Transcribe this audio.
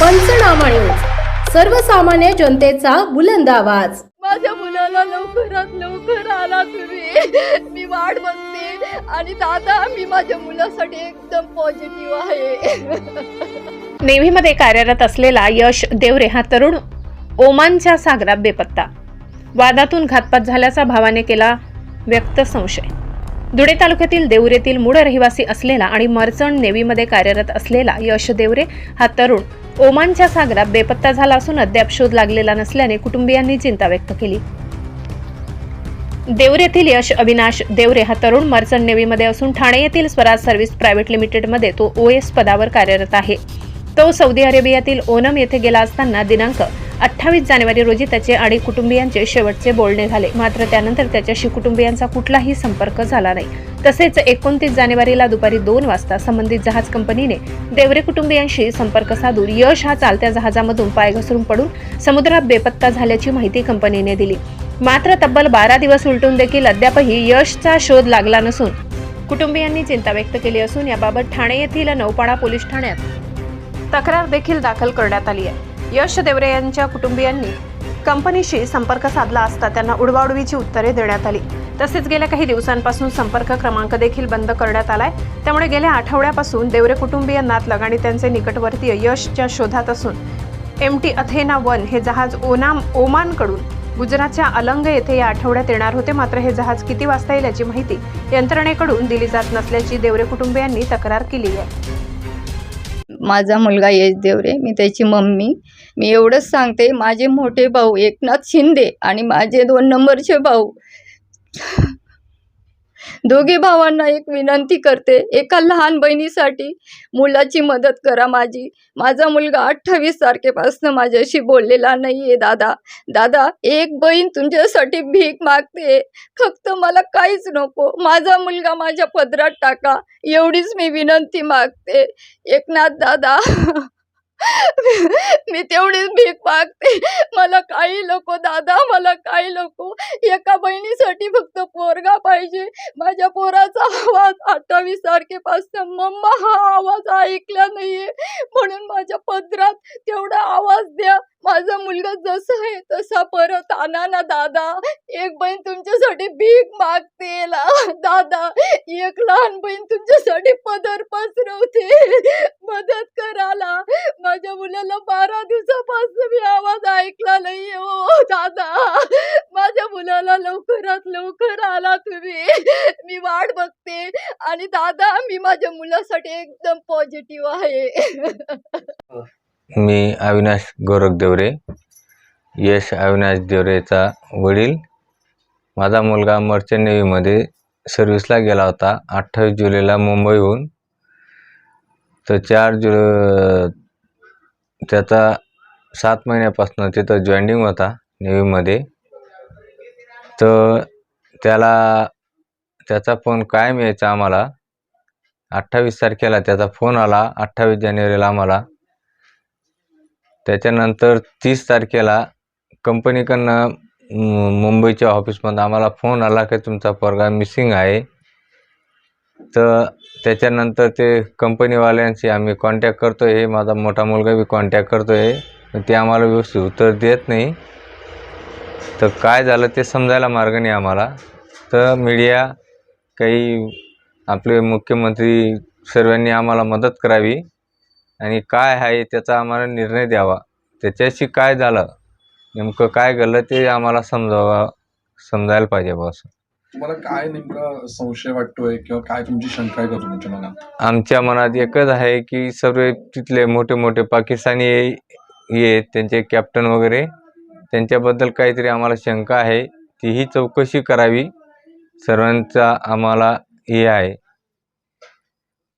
पंचनामा न्यूज. सर्वसामान्य जनतेचा बुलंद आवाज. माझ्या मुलाला लवकरात लवकर आला तुम्ही. मी वाट बघते आणि दादा मी माझ्या मुलासाठी एकदम पॉझिटिव्ह आहे. नेव्हीमध्ये कार्यरत असलेला यश देवरे हा तरुण ओमानच्या सागरात बेपत्ता. वादातून घातपात झाल्याचा भावाने केला व्यक्त संशय. धुळे तालुक्यातील देवरेतील मूळ रहिवासी असलेला आणि मर्चंट नेव्हीमध्ये कार्यरत असलेला यश देवरे हा तरुण ओमानच्या सागरात बेपत्ता झाला असून अद्याप शोध लागलेला नसल्याने कुटुंबियांनी चिंता व्यक्त केली. देवरेतील यश अविनाश देवरे हा तरुण मर्चंट नेव्हीमध्ये असून ठाणे येथील स्वराज सर्व्हिस प्रायव्हेट लिमिटेडमध्ये तो ओ एस पदावर कार्यरत आहे. तो सौदी अरेबियातील ओनम येथे गेला असताना दिनांक अठ्ठावीस जानेवारी रोजी त्याचे आणि कुटुंबियांचे शेवटचे बोलणे झाले. मात्र त्यानंतर त्याच्याशी कुटुंबियांचा कुठलाही संपर्क झाला नाही. तसेच एकोणतीस जानेवारीला दुपारी दोन वाजता संबंधित जहाज कंपनीने देवरे कुटुंबियांशी संपर्क साधून यश हा चालत्या जहाजामधून पाय घसरून पडून समुद्रात बेपत्ता झाल्याची माहिती कंपनीने दिली. मात्र तब्बल बारा दिवस उलटून देखील अद्यापही यशचा शोध लागला नसून कुटुंबियांनी चिंता व्यक्त केली असून याबाबत ठाणे येथील नौपाडा पोलीस ठाण्यात तक्रार देखील दाखल करण्यात आली आहे. यश देवरे यांच्या कुटुंबियांनी कंपनीशी संपर्क साधला असता त्यांना उडवाउडवीची उत्तरे देण्यात आली. तसेच गेल्या काही दिवसांपासून संपर्क क्रमांक देखील बंद करण्यात आलाय. त्यामुळे गेल्या आठवड्यापासून देवरे कुटुंबीय नातलग आणि त्यांचे निकटवर्तीय यशच्या शोधात असून एम टी अथेना वन हे जहाज ओनाम ओमानकडून गुजरातच्या अलंग येथे या आठवड्यात येणार होते. मात्र हे जहाज किती वाजता येईल याची माहिती यंत्रणेकडून दिली जात नसल्याची देवरे कुटुंबियांनी तक्रार केली आहे. माझा मुलगा यश देवरे मी त्याची मम्मी. मी एवढंच सांगते माझे मोठे भाऊ एकनाथ शिंदे आणि माझे दोन नंबरचे भाऊ. दोघे भावांना एक विनंती करते. एका लहान बहिणीसाठी मुलाची मदत करा माझी. माझा मुलगा अठ्ठावीस तारखेपासून माझ्याशी बोललेला नाही आहे दादा. दादा एक बहीण तुमच्यासाठी भीक मागते. फक्त मला काहीच नको. माझा मुलगा माझ्या पदरात टाका. एवढीच मी विनंती मागते. एकनाथ दादा. मी तेवढीच भीक मागते. मला काही नको दादा मला काही नको. एका बहिणीसाठी फक्त पोरगा पाहिजे. माझ्या पोराचा आवाज अठ्ठावीस तारखेपासून मम्मा हा आवाज ऐकला नाहीये. म्हणून माझ्या पदरात तेवढा आवाज द्या. माझा मुलगा जसा आहे तसा परत आणा ना दादा. एक बहीण तुमच्यासाठी भीक मागते दादा. एक लहान बहीण तुमच्यासाठी पदर पसरवते मदत कराला माझ्या मुलाला बारा दिवसापासून मी आवाज ऐकला नाही हो दादा. माझ्या मुलाला लवकरात लवकर आला तुम्ही. मी वाट बघते. आणि दादा मी माझ्या मुलासाठी एकदम पॉझिटिव्ह आहे. मी अविनाश गोरख देवरे. यश अविनाश देवरेचा वडील. माझा मुलगा मर्चंट नेव्हीमध्ये सर्विसला गेला होता. अठ्ठावीस जुलैला मुंबईहून. तर चार जु त्याचा सात महिन्यापासून तिथं जॉईनिंग होता नेव्हीमध्ये. तर त्याला त्याचा फोन कायम यायचा आम्हाला. अठ्ठावीस तारखेला त्याचा फोन आला. अठ्ठावीस जानेवारीला आम्हाला. त्याच्यानंतर तीस तारखेला कंपनीकडनं मुंबईच्या ऑफिसमधून आम्हाला फोन आला की तुमचा पोरगा मिसिंग आहे. तर त्याच्यानंतर ते कंपनीवाल्यांशी आम्ही कॉन्टॅक्ट करतो आहे माझा मोठा मुलगा बी कॉन्टॅक्ट करतो आहे ते आम्हाला व्यवस्थित उत्तर देत नाही. तर काय झालं ते समजायला मार्ग नाही आम्हाला. तर मीडिया काही आपले मुख्यमंत्री सर्वांनी आम्हाला मदत करावी. आणि काय आहे त्याचा आम्हाला निर्णय द्यावा. त्याच्याशी काय झालं? नेमकं काय घडलं ते आम्हाला समजावा समजायला पाहिजे बा असं. तुम्हाला काय नेमका संशय वाटतोय किंवा काय तुमची शंका आहे का तुमच्या मनात? आमच्या मनात एकच आहे की सर्व तिथले मोठे मोठे पाकिस्तानी ये त्यांचे कॅप्टन वगैरे त्यांच्याबद्दल काहीतरी आम्हाला शंका आहे. तीही चौकशी करावी. सर्वांचा आम्हाला हे आहे.